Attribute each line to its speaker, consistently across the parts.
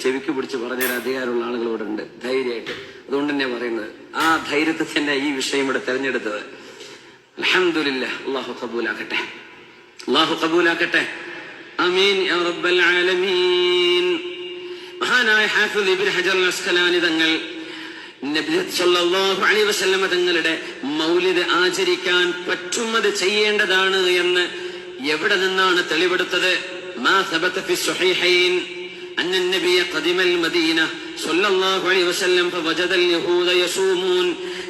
Speaker 1: ചെവിക്ക് പിടിച്ച് പറഞ്ഞൊരു അധികാരമുള്ള ആളുകളോട് ഉണ്ട്. ധൈര്യമായിട്ട്. അതുകൊണ്ട് തന്നെ പറയുന്നത്. ആ ധൈര്യത്തിൽ തന്നെ ഈ വിഷയം ഇവിടെ തെരഞ്ഞെടുത്തത്. അലഹമില്ല അള്ളാഹു കബൂലാക്കട്ടെ അള്ളാഹു കബൂലാക്കട്ടെ അമീൻ മഹാനായ ഹാഫിദ് ഇബിൻ ഹജർ തങ്ങൾ വസല്ലമ തങ്ങളുടെ മൗലിദ് ആചരിക്കാൻ പറ്റുമത് ചെയ്യേണ്ടതാണ് എന്ന് എവിടെ നിന്നാണ് തെളിവെടുത്തത്? മാ സബത്ത് ഫി സുഹൈഹൈൻ أن النبي قدم المدينة صلى الله عليه وسلم فوجد اليهود يصومون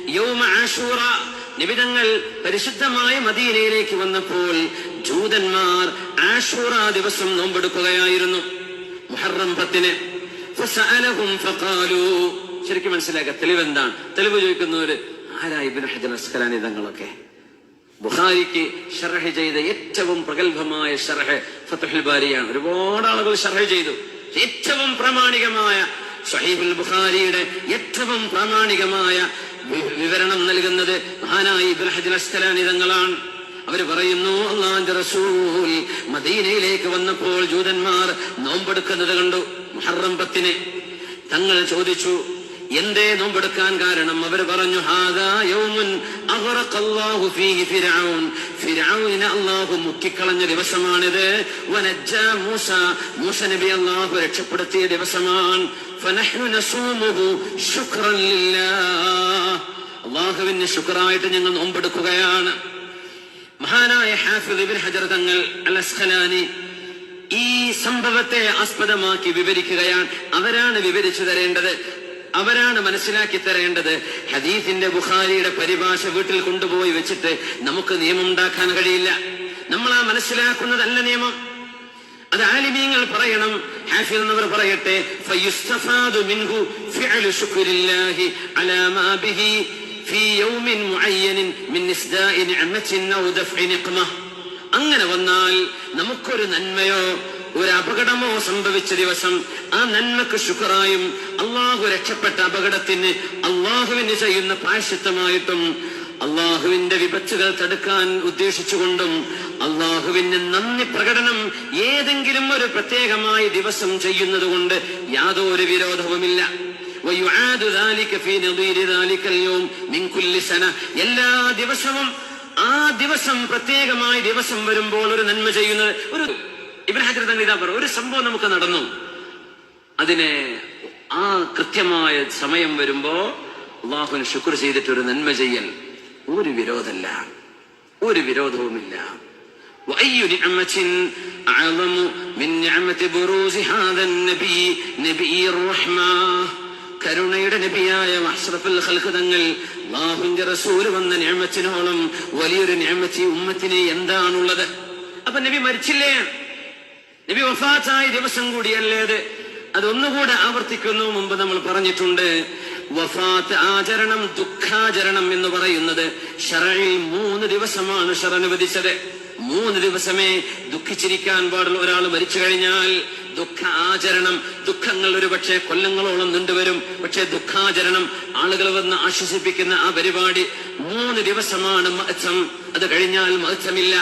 Speaker 1: يوم عاشوراء നിബിതങ്ങൾ പരിശുദ്ധമായ മദീനയിലേക്ക് വന്നപ്പോൾ ജൂതന്മാർ ആഷൂറ ദിവസം നോമ്പെടുക്കുകയായിരുന്നു മുഹറം പത്തിന് ഫസഅലഹും ഫഖാലു ശരിക്കും മനസ്സിലാക്കുക തെളിവ് എന്താണ് തെളിവ് ചോദിക്കുന്നവര് ആരാ ഇബിൻ ഹജർ അസ്കലാനി തങ്ങളൊക്കെ ബുഖാരിക്ക് ഷർഹ് ചെയ്ത ഏറ്റവും പ്രഗത്ഭമായ ഷർഹ് ഫത്തുഹുൽ ബാരിയാണ് ഒരുപാട് ആളുകൾ ഷർഹ് ചെയ്തു ഏറ്റവും പ്രാമാണികമായ സഹീബുൽ ബുഖാരിയുടെ ഏറ്റവും പ്രാമാണികമായ വിവരണം നൽകുന്നത് മഹാനായി ഇബ്നു ഹജർ അസ്കലാനി തങ്ങളാണ്. അവർ പറയുന്നു അള്ളാന്റെ റസൂൽ മദീനയിലേക്ക് വന്നപ്പോൾ ജൂതന്മാർ നോമ്പെടുക്കുന്നത് കണ്ടു മുഹറം തങ്ങൾ ചോദിച്ചു എന്തേ നോമ്പെടുക്കാൻ കാരണം? അവർ പറഞ്ഞു ഹാദാ യൗമുൻ ഫിർഔനെ അല്ലാഹു മുക്കിക്കളഞ്ഞ ദിവസമാണിത്. വനജ്ജ മൂസ. മൂസ നബി അല്ലാഹു രക്ഷപ്പെടുത്തിയ ദിവസമാണ്. അല്ലാഹുവിന് ശുക്രായിട്ട് ഞങ്ങൾ നോമ്പെടുക്കുകയാണ്. മഹാനായ ഹാഫിദ് ഇബ്നു ഹജർ തങ്ങൾ അൽ ഈ സംഭവത്തെ ആസ്പദമാക്കി വിവരിക്കുകയാണ്. അവരാണ് വിവരിച്ചു തരേണ്ടത്. അവരാണ് മനസ്സിലാക്കി തരേണ്ടത്. ഹദീസിന്റെ ബുഖാരിയുടെ പരിഭാഷ വീട്ടിൽ കൊണ്ടുപോയി വെച്ചിട്ട് നമുക്ക് നിയമം ഉണ്ടാക്കാൻ കഴിയില്ല. നമ്മൾ ആ മനസ്സിലാക്കുന്നതല്ല നിയമം. അത് ആലിമീങ്ങൾ പറയണം. ഹാഫിൽ എന്നവർ പറയട്ടെ അങ്ങനെ വന്നാൽ നമുക്കൊരു നന്മയോ ഒരു അപകടമോ സംഭവിച്ച ദിവസം ആ നന്മക്ക് ശുക്രായും അള്ളാഹു രക്ഷപ്പെട്ട അപകടത്തിന് അള്ളാഹുവിന് ചെയ്യുന്ന പാഴ്ചിത്തമായിട്ടും അള്ളാഹുവിന്റെ വിപത്തുകൾ തടുക്കാൻ ഉദ്ദേശിച്ചുകൊണ്ടും അള്ളാഹുവിന്റെ നന്ദി പ്രകടനം ഏതെങ്കിലും ഒരു പ്രത്യേകമായ ദിവസം ചെയ്യുന്നത് കൊണ്ട് യാതൊരു വിരോധവുമില്ല. എല്ലാ ദിവസവും ആ ദിവസം പ്രത്യേകമായ ദിവസം വരുമ്പോൾ ഒരു നന്മ ചെയ്യുന്നത് ഒരു ഇബ്രാഹിം തങ്ങൾ ഇതാ പറ ഒരു സംഭവം നമുക്ക് നടന്നു. അതിനെ ആ കൃത്യമായ സമയം വരുമ്പോ അള്ളാഹുവിന് ശുക്ർ ചെയ്തിട്ട് ഒരു നന്മ ചെയ്യൽ ഒരു വിരോധമല്ല ഒരു വിരോധവുമില്ല وأي نعمة أعظم من نعمة بروز هذا النبي نبي الرحمة കരുണയുടെ നബിയായ അഷ്റഫുൽ ഖൽഖ് തങ്ങൾ അള്ളാഹുവിന്റെ റസൂല് വന്ന നിയമത്തിനോളം വലിയൊരു നിയമത്തി ഉമ്മത്തിന് എന്താണുള്ളത് അപ്പൊ നബി മരിച്ചില്ലേ നബി വഫാത്തായ ദിവസം കൂടിയല്ലേ അത് അതൊന്നുകൂടെ ആവർത്തിക്കുന്നു. മുമ്പ് നമ്മൾ പറഞ്ഞിട്ടുണ്ട് വഫാത്ത് ആചരണം ദുഃഖാചരണം എന്ന് പറയുന്നത് ഷറയിൽ മൂന്ന് ദിവസമാണ് ഷറ അനുവദിച്ചത് മൂന്ന് ദിവസമേ ദുഃഖിച്ചിരിക്കാൻ പാടുള്ള ഒരാൾ മരിച്ചു കഴിഞ്ഞാൽ ദുഃഖ ആചരണം ദുഃഖങ്ങൾ ഒരു പക്ഷേ കൊല്ലങ്ങളോളം നീണ്ടുവരും പക്ഷേ ദുഃഖാചരണം ആളുകൾ വന്ന് ആശ്വസിപ്പിക്കുന്ന ആ പരിപാടി മൂന്ന് ദിവസമാണ് മഹത്സം അത് കഴിഞ്ഞാൽ മഹത്സമില്ല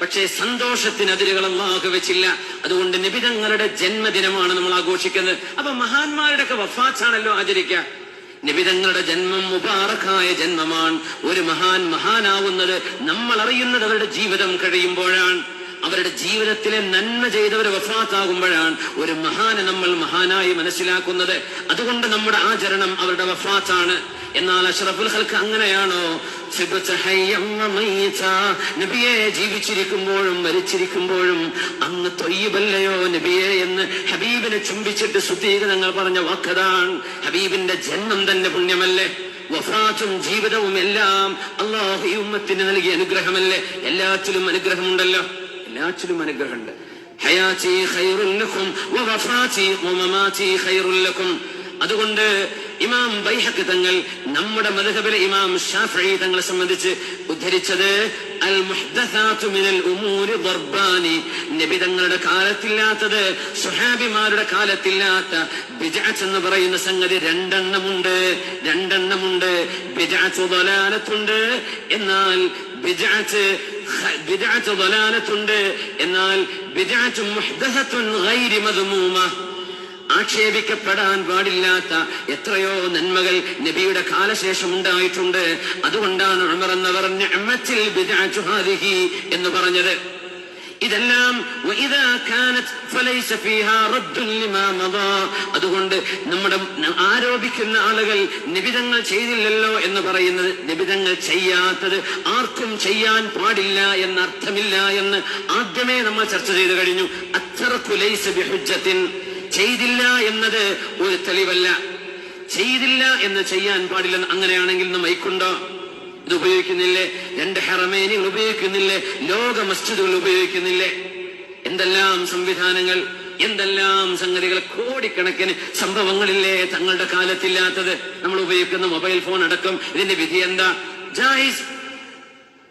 Speaker 1: പക്ഷേ സന്തോഷത്തിന് അതിരുകൾ അള്ളാഹു വെച്ചില്ല അതുകൊണ്ട് നിബിതങ്ങളുടെ ജന്മദിനമാണ് നമ്മൾ ആഘോഷിക്കുന്നത്. അപ്പൊ മഹാന്മാരുടെ ഒക്കെ വഫാച്ചാണല്ലോ ആചരിക്കുക. നിബിതങ്ങളുടെ ജന്മം മുബാറക്കായ ജന്മമാണ്. ഒരു മഹാൻ മഹാനാവുന്നത് നമ്മൾ അറിയുന്നത് അവരുടെ ജീവിതം കഴിയുമ്പോഴാണ്. അവരുടെ ജീവിതത്തിലെ നന്മ ചെയ്തവർ വഫാത്താകുമ്പോഴാണ് ഒരു മഹാനെ നമ്മൾ മഹാനായി മനസ്സിലാക്കുന്നത്. അതുകൊണ്ട് നമ്മുടെ ആചരണം അവരുടെ വഫാത്താണ്. എന്നാൽ അഷ്റഫുൽ ഹൽക്ക് അങ്ങനെയാണോ? നബിയെ ജീവിച്ചിരിക്കുമ്പോഴും മരിച്ചിരിക്കുമ്പോഴും അങ്ങ് തൊയ്യബല്ലയോ നബിയെ എന്ന് ഹബീബിനെ ചുംബിച്ചിട്ട് സുദ്ധീകരണങ്ങൾ പറഞ്ഞ വാക്കതാണ്. ഹബീബിന്റെ ജന്മം തന്നെ പുണ്യമല്ലേ? വഫാത്തും ജീവിതവും എല്ലാം അള്ളാഹു ഉമ്മത്തിന് നൽകിയ അനുഗ്രഹമല്ലേ? എല്ലാത്തിലും അനുഗ്രഹമുണ്ടല്ലോ? എല്ലാത്തിലും അനുഗ്രഹമുണ്ട്. ഹയാച്ചി ഹൈറുല്ലും അതുകൊണ്ട് ഇമാം ബൈഹക്ക് തങ്ങൾ നമ്മുടെ മധുഹബിലെ ഇമാം ഷാഫി തങ്ങളെ സംബന്ധിച്ച് ഉദ്ധരിച്ചത് അൽ മിനൽ ഉമൂരി നബി തങ്ങളുടെ കാലത്തില്ലാത്തത് സുഹാബിമാരുടെ കാലത്തില്ലാത്ത ബിജാച്ച് എന്ന് പറയുന്ന സംഗതി രണ്ടെണ്ണമുണ്ട് രണ്ടെണ്ണമുണ്ട്. ബിജാച്ച് ദലാലത്തുണ്ട് എന്നാൽ ബിജാച്ച് ബിജാച്ച് ദലാലത്തുണ്ട് എന്നാൽ ബിജാച്ച് മുഹ്ദസത്തുൻ ഗൈരി മദ്മൂമ ആക്ഷേപിക്കപ്പെടാൻ പാടില്ലാത്ത എത്രയോ നന്മകൾ നബിയുടെ കാലശേഷം ഉണ്ടായിട്ടുണ്ട്. അതുകൊണ്ടാണ് ഉമർ എന്നവർ എന്ന് പറഞ്ഞത്. ഇതെല്ലാം അതുകൊണ്ട് നമ്മുടെ ആരോപിക്കുന്ന ആളുകൾ നിബിതങ്ങൾ ചെയ്തില്ലല്ലോ എന്ന് പറയുന്നത് നിബിതങ്ങൾ ചെയ്യാത്തത് ആർക്കും ചെയ്യാൻ പാടില്ല എന്നർത്ഥമില്ല എന്ന് ആദ്യമേ നമ്മൾ ചർച്ച ചെയ്തു കഴിഞ്ഞു. അത്ര കുലൈസ് ബിഹുജത്തിൻ ചെയ്തില്ല എന്നത് ഒരു തെളിവല്ല. ചെയ്തില്ല എന്ന് ചെയ്യാൻ പാടില്ല അങ്ങനെയാണെങ്കിൽ ഇന്ന് മൈക്കുണ്ടോ? ഇത് ഉപയോഗിക്കുന്നില്ലേ? രണ്ട് ഹെറമേനികൾ ഉപയോഗിക്കുന്നില്ലേ? ലോക മസ്ജിദുകൾ ഉപയോഗിക്കുന്നില്ലേ? എന്തെല്ലാം സംവിധാനങ്ങൾ എന്തെല്ലാം സംഗതികൾ? കോടിക്കണക്കിന് സംഭവങ്ങളില്ലേ തങ്ങളുടെ കാലത്തില്ലാത്തത്? നമ്മൾ ഉപയോഗിക്കുന്ന മൊബൈൽ ഫോൺ അടക്കം. ഇതിന്റെ വിധി എന്താ? ജായിസ്.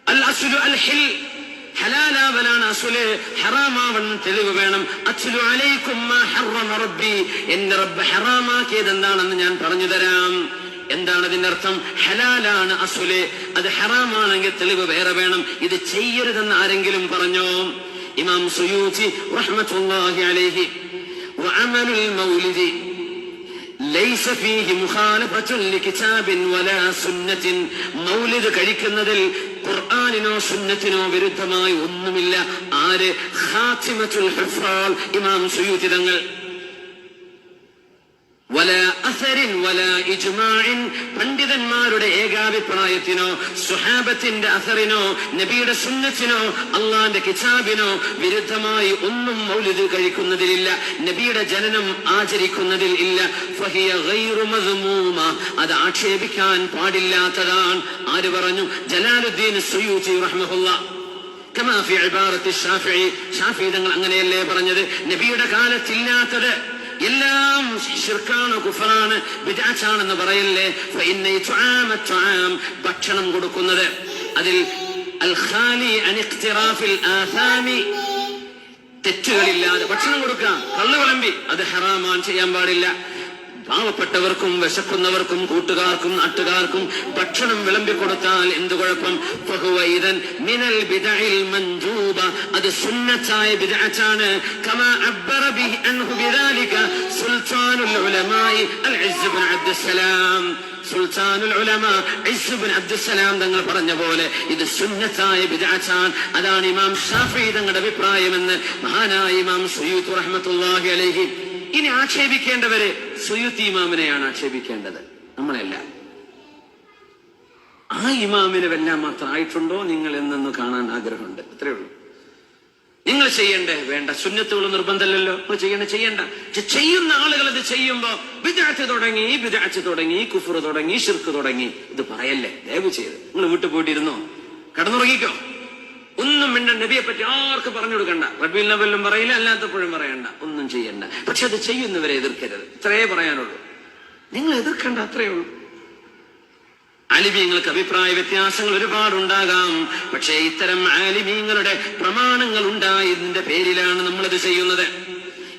Speaker 1: അൽ അസുലു അൽ ഹിൽ. ഹലാലാവലാണ് അസുല് ഹറാമാവണം തെളിവ് വേണം അച്ചുലു അലൈക്കും മാ ഹറമ റബ്ബി എന്റെ റബ്ബ് ഹറാമാക്കിയത് എന്താണെന്ന് ഞാൻ പറഞ്ഞു തരാം എന്താണ് അതിന്റെ അർത്ഥം ഹലാലാണ് അസുല് അത് ഹറാമാണെങ്കിൽ തെളിവ് വേറെ വേണം ഇത് ചെയ്യരുതെന്ന് ആരെങ്കിലും പറഞ്ഞോ ഇമാം സുയൂജി റഹ്മത്തുള്ളാഹി അലൈഹി وعمل المولد ലൈസ ഫീഹി മുഖാലഫത്തുൻ ലികിതാബിൻ വലാ സുന്നത്തിൻ മൗലിദ് കഴിക്കുന്നതിൽ ഖുർആനിനോ സുന്നത്തിനോ വിരുദ്ധമായി ഒന്നുമില്ല. ആര്? ഹാത്തിമത്തുൽ ഇമാം സുയൂത്തി തങ്ങൾ. പണ്ഡിതന്മാരുടെ ഏകാഭിപ്രായത്തിനോ സുഹാബത്തിന്റെ അസറിനോ നബിയുടെ സുന്നത്തിനോ അള്ളാന്റെ കിതാബിനോ വിരുദ്ധമായി ഒന്നും മൗലിത് കഴിക്കുന്നതിലില്ല. നബിയുടെ ജനനം ആചരിക്കുന്നതിൽ ഇല്ല. അത് ആക്ഷേപിക്കാൻ പാടില്ലാത്തതാണ്. ആര് പറഞ്ഞു? ജലാലുദ്ദീൻ സുയൂജി റഹ്മുല്ല കമാഫി ഷാഫി. ഷാഫി തങ്ങൾ അങ്ങനെയല്ലേ പറഞ്ഞത്? നബിയുടെ കാലത്തില്ലാത്തത്. എല്ലാം ശിർക്കാണ് കുഫറാണ് ബിജാച്ചാണെന്ന് പറയല്ലേ? ഭക്ഷണം കൊടുക്കുന്നത്. അതിൽ തെറ്റുകളില്ലാതെ ഭക്ഷണം കൊടുക്കാം. കള്ളു വിളമ്പി അത് ഹറാമാൻ ചെയ്യാൻ പാടില്ല. പാവപ്പെട്ടവർക്കും വിശക്കുന്നവർക്കും കൂട്ടുകാർക്കും നാട്ടുകാർക്കും ഭക്ഷണം വിളമ്പി കൊടുത്താൽ എന്ത് കുഴപ്പം? മിനൽ ബിദഇൽ മൻജൂബ. അത് സുന്നത്തായ ബിദഅത്താണ്. കമ അബ്ബറ ബിഹി അൻഹു ബിദാലിക. സുൽത്താനുൽ ഉലമായി അൽ ഇസ്സ് ഇബ്നു അബ്ദുസ്സലാം. സുൽത്താനുൽ ഉലമ ഇസ്സ് ഇബ്നു അബ്ദുസ്സലാം തങ്ങൾ പറഞ്ഞ പോലെ ഇത് സുന്നത്തായ ബിദഅത്താണ്. അതാണ് ഇമാം ഷാഫി തങ്ങളുടെ അഭിപ്രായമെന്ന് മഹാനായ ഇമാം സുയൂത്ത് റഹ്മത്തുള്ളാഹി അലൈഹി. ഇനി ആക്ഷേപിക്കേണ്ടവരെ സുയുത്തി ഇമാമിനെയാണ് ആക്ഷേപിക്കേണ്ടത്. നമ്മളല്ല. ആ ഇമാമിന് മാത്രം ആയിട്ടുണ്ടോ നിങ്ങൾ എന്നൊന്ന് കാണാൻ ആഗ്രഹമുണ്ട്. അത്രേ ഉള്ളൂ. നിങ്ങൾ ചെയ്യണ്ടേ? വേണ്ട. സുന്നത്തുകൾ നിർബന്ധമല്ലല്ലോ. നിങ്ങൾ ചെയ്യണ്ട? ചെയ്യണ്ട. ചെയ്യുന്ന ആളുകൾ ഇത് ചെയ്യുമ്പോ വിദാച്ച് തുടങ്ങി വിദാച്ച് തുടങ്ങി കുഫർ തുടങ്ങി ഷിർക്ക് തുടങ്ങി. ഇത് പറയല്ലേ? ദയവ് ചെയ്ത്. നിങ്ങൾ വീട്ടിൽ പോയിട്ടിരുന്നോ കടന്നുറങ്ങിക്കോ. ഒന്നും മിണ്ട നബിയെ പറ്റി ആർക്ക് പറഞ്ഞു കൊടുക്കണ്ട. റബീൽ നബലും പറയില്ല അല്ലാത്തപ്പോഴും പറയണ്ട. ഒന്നും ചെയ്യണ്ട. പക്ഷെ അത് ചെയ്യുന്നവരെ എതിർക്കരുത്. ഇത്രേ പറയാനുള്ളൂ. നിങ്ങൾ എതിർക്കണ്ട അത്രേ ഉള്ളൂ. ആലിമീങ്ങൾക്ക് അഭിപ്രായ വ്യത്യാസങ്ങൾ ഒരുപാടുണ്ടാകാം. പക്ഷേ ഇത്തരം ആലിമീങ്ങളുടെ പ്രമാണങ്ങൾ ഉണ്ടായതിന്റെ പേരിലാണ് നമ്മളത് ചെയ്യുന്നത്.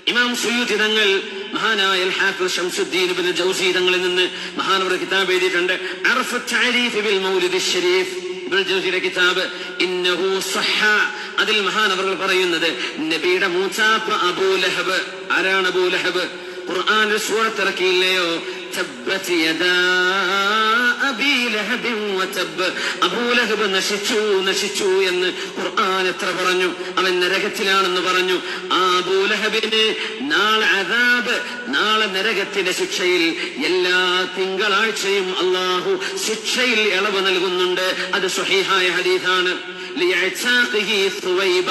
Speaker 1: ഇമാം സുയൂതി തങ്ങൾ മഹാനായ ഷംസുദ്ദീൻ ജൗസി തങ്ങളിൽ നിന്ന് മഹാനവർ കിതാബ് എഴുതിയിട്ടുണ്ട്. അർഫു മൗലിദ് ശരീഫ്. ഇബ്നുൽ ജൗസിയുടെ കിതാബ് ഇന്നഹു സഹ. അതിൽ മഹാനവർ പറയുന്നത് നബിയുടെ മൂച്ചാപ്പ് അബൂലഹബ്. ആരാണ് അബൂലഹബ്? ഖുർആാനിൽ ഖുർആനിൽ സൂറത്ത് ഇറക്കിയില്ലയോ? തബ്ബത് യദാ അബീ ലഹബിൻ വതബ് അബൂ ലഹബ് നശിച്ചു നശിച്ചു എന്ന് ഖുർആൻ എത്ര പറഞ്ഞു? അവൻ നരകത്തിലാണെന്ന് പറഞ്ഞു. ആ അബൂ ലഹബിന് നാളെ അദാബ് നാളെ നരകത്തിന്റെ ശിക്ഷയിൽ എല്ലാ തിങ്കളാഴ്ചയും അള്ളാഹു ശിക്ഷയിൽ ഇളവ് നൽകുന്നുണ്ട്. അത് സ്വഹീഹായ ഹദീസാണ്. ലിയഅ്സാഖിഹി സുവൈബ.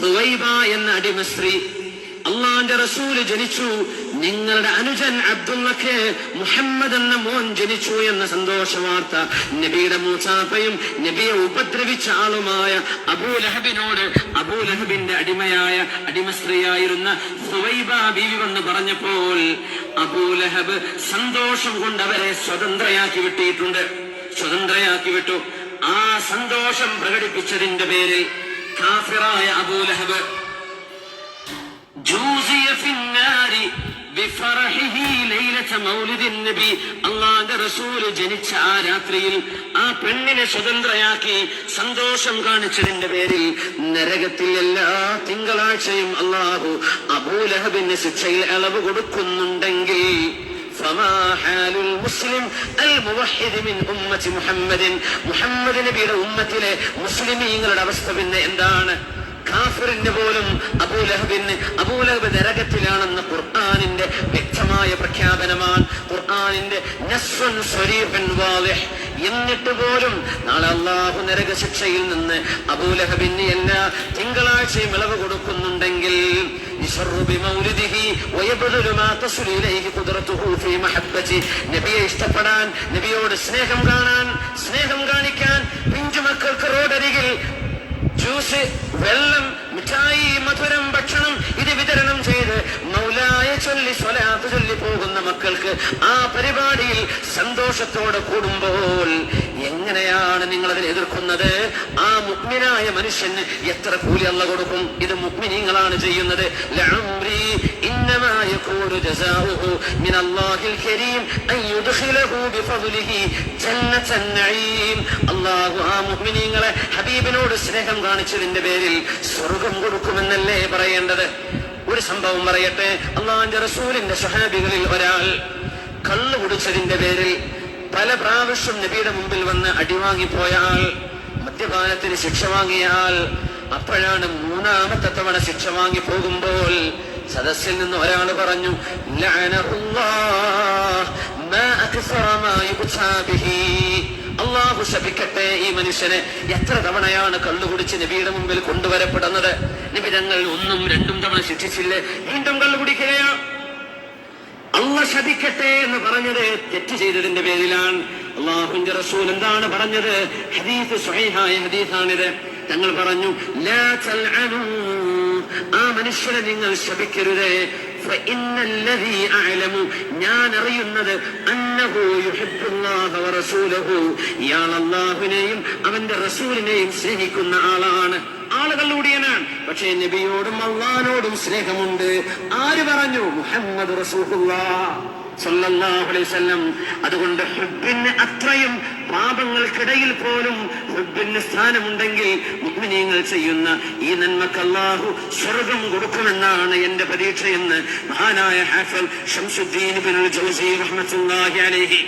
Speaker 1: സുവൈബ എന്ന അടിമ സ്ത്രീ അള്ളാന്റെ റസൂൽ ജനിച്ചു. നിങ്ങളുടെ അനുജൻ അബ്ദുള്ളക്ക് മുഹമ്മദ് എന്ന മോൻ ജനിച്ചു എന്ന സന്തോഷ വാർത്ത നബിയുടെ മൂസാപ്പയും നബിയെ ഉപദ്രവിച്ച ആളുമായ അബൂലഹബിനോട് അബൂലഹബിന്റെ അടിമയായ അടിമ സ്ത്രീയായിരുന്ന സുവൈബ ബീവി വന്ന് പറഞ്ഞപ്പോൾ അബൂലഹബ് സന്തോഷം കൊണ്ട് അവരെ സ്വതന്ത്രയാക്കി വിട്ടിട്ടുണ്ട്. സ്വതന്ത്രയാക്കി വിട്ടു. ആ സന്തോഷം പ്രകടിപ്പിച്ചതിന്റെ പേരിൽ കാഫിറായ അബൂലഹബ് അള്ളാന്റെ റസൂല് ജനിച്ച ആ രാത്രിയിൽ ആ പെണ്ണിനെ സ്വതന്ത്രയാക്കി സന്തോഷം കാണിച്ചതിന്റെ പേരിൽ നരകത്തിൽ എല്ലാ തിങ്കളാഴ്ചയും അള്ളാഹു അബൂലഹബിന് ശിക്ഷയിൽ ഇളവ് കൊടുക്കുന്നുണ്ടെങ്കിൽ فما حال المسلم الموحد من أمة محمد മുഹമ്മദ് നബിയുടെ ഉമ്മത്തിലെ മുസ്ലിമീങ്ങളുടെ അവസ്ഥ പിന്നെ എന്താണ് കാഫിറിന് പോലും അബൂലഹബിന് അബൂലഹബ് നരകത്തിലാണെന്ന് ഖുർആാനിന്റെ വ്യക്തമായ പ്രഖ്യാപനമാണ്. ഖുർആാനിന്റെ എന്നിട്ട് പോലും നാളെ അള്ളാഹു നരക ശിക്ഷയിൽ നിന്ന് അബൂലഹബിന് എല്ലാ തിങ്കളാഴ്ചയും ഇളവ് കൊടുക്കുന്നുണ്ടെങ്കിൽ നബിയെ ഇഷ്ടപ്പെടാൻ നബിയോട് സ്നേഹം കാണാൻ സ്നേഹം കാണിക്കാൻ പിഞ്ചുമക്കൾക്ക് റോഡരികിൽ ജ്യൂസ് വെള്ളം മിഠായി മധുരം ഭക്ഷണം ഇത് വിതരണം ചെയ്ത് മൗലായ ചൊല്ലി സ്വലാത്ത് ചൊല്ലി പോകുന്ന മക്കൾക്ക് ആ പരിപാടിയിൽ സന്തോഷത്തോടെ കൂടുമ്പോൾ എങ്ങനെയാണ് നിങ്ങൾ അതിനെ എതിർക്കുന്നത്? ആ മുഗ്മിനായ മനുഷ്യന് എത്ര കൂലി അല്ല കൊടുക്കും? ഇത് മുഗ്മിനീങ്ങളാണ് ചെയ്യുന്നത്. ലഅംരി إنما يكون جزاؤه من الله الكريم أن يدخله بفضله جنة النعيم الله ആ മുഅ്മിനീങ്ങളെ ഹബീബിനോട് സ്നേഹം കാണിച്ചതിന്റെ പേരിൽ സ്വർഗം കൊടുക്കുമെന്നല്ലേ പറയേണ്ടത് ഒരു സംഭവം പറയട്ടെ അള്ളാന്റെ റസൂലിന്റെ സഹാബികളിൽ ഒരാൾ കള്ളു കുടിച്ചതിന്റെ പേരിൽ പല പ്രാവശ്യം നബിയുടെ മുമ്പിൽ വന്ന് അടിവാങ്ങിപ്പോയ ആൾ മദ്യപാനത്തിന് ശിക്ഷ വാങ്ങിയ ആൾ അപ്പോഴാണ് മൂന്നാമത്തെ തവണ ശിക്ഷ വാങ്ങി പോകുമ്പോൾ സദസ്സിൽ നിന്ന് ഒരാൾ പറഞ്ഞു. അള്ളാഹു ശപിക്കട്ടെ ഈ മനുഷ്യനെ. എത്ര തവണയാണ് കള്ളുകുടിച്ച് നബിയുടെ മുമ്പിൽ കൊണ്ടുവരപ്പെടുന്നത്? നബി ഒന്നും രണ്ടും തവണ ശിക്ഷിച്ചില്ലേ? വീണ്ടും കള്ളു കുടിക്കുകയാണ് അള്ള ശപിക്കട്ടെ എന്ന് പറഞ്ഞത് തെറ്റ് ചെയ്തതിന്റെ പേരിലാണ്. അള്ളാഹുന്റെ റസൂൽ എന്താണ് പറഞ്ഞത്? ഹദീസ് ഹദീസാണിത്. തങ്ങൾ പറഞ്ഞു "ലാ മനുഷ്യരെ നിങ്ങൾ ശപിക്കരുത്. ഞാൻ അറിയുന്നത് ഇയാൾ അവന്റെ റസൂലിനെയും സ്നേഹിക്കുന്ന ആളാണ്. ആളുകളിലൂടെയാണ് പക്ഷേ നബിയോടും അള്ളഹാനോടും സ്നേഹമുണ്ട്. ആര് പറഞ്ഞു? മുഹമ്മദ് റസൂഹുല്ലാ അതുകൊണ്ട് അത്രയും പാപങ്ങൾക്കിടയിൽ പോലും ഹുബിന് സ്ഥാനമുണ്ടെങ്കിൽ മുഗ്മിനീങ്ങൾ ചെയ്യുന്ന ഈ നന്മക്ക് അല്ലാഹു സ്വർഗം കൊടുക്കുമെന്നാണ് എന്റെ പരീക്ഷയെന്ന് മഹാനായ ഹാഫൽ ഷംസുദ്ദീൻ ബിൻ ജോസി റഹ്മത്തുള്ളാഹി അലൈഹി